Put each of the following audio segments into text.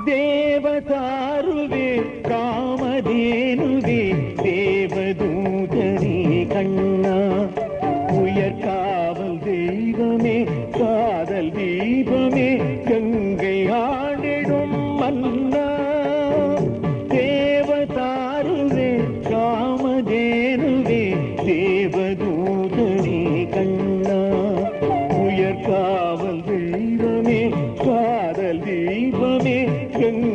தேவதாருவே காமதேனுவே தேவதூதனே கண்ணா. உயர் காவல் தெய்வமே காதல் தீபமே கங்கை ஆடிடும் மன்னா. தேவதாருவே காமதேனுவே தேவதூதனே கண்ணா. உயர் காவல் தெய்வமே காதல் தீபம் எங்க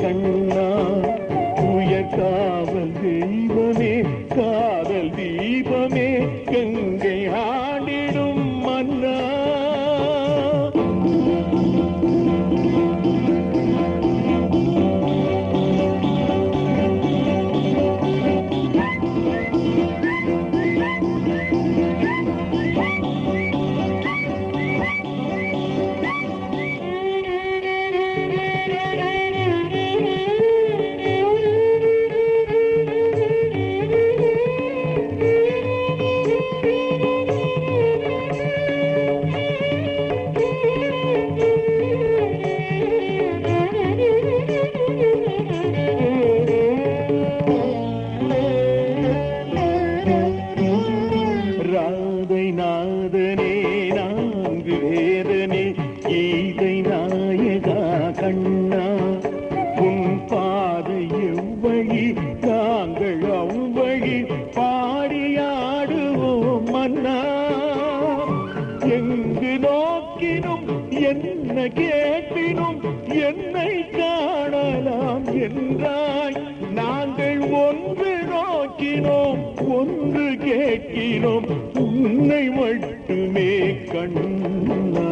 கண் அழகி பாடியாடுவோம் மன்னா எங்கு நோக்கினும் என்ன கேட்டினும் என்னை காணலாம் என்றாய். நாங்கள் ஒன்று நோக்கினோம் ஒன்று கேட்கினோம். உன்னை மட்டுமே கண்ணா.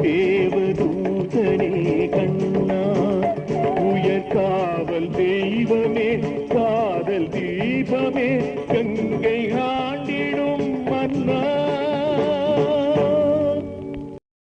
தேவதூதனே கண்ணா உயர் காவல் தெய்வமே காதல் தீபமே கங்கை ஆண்டிடும்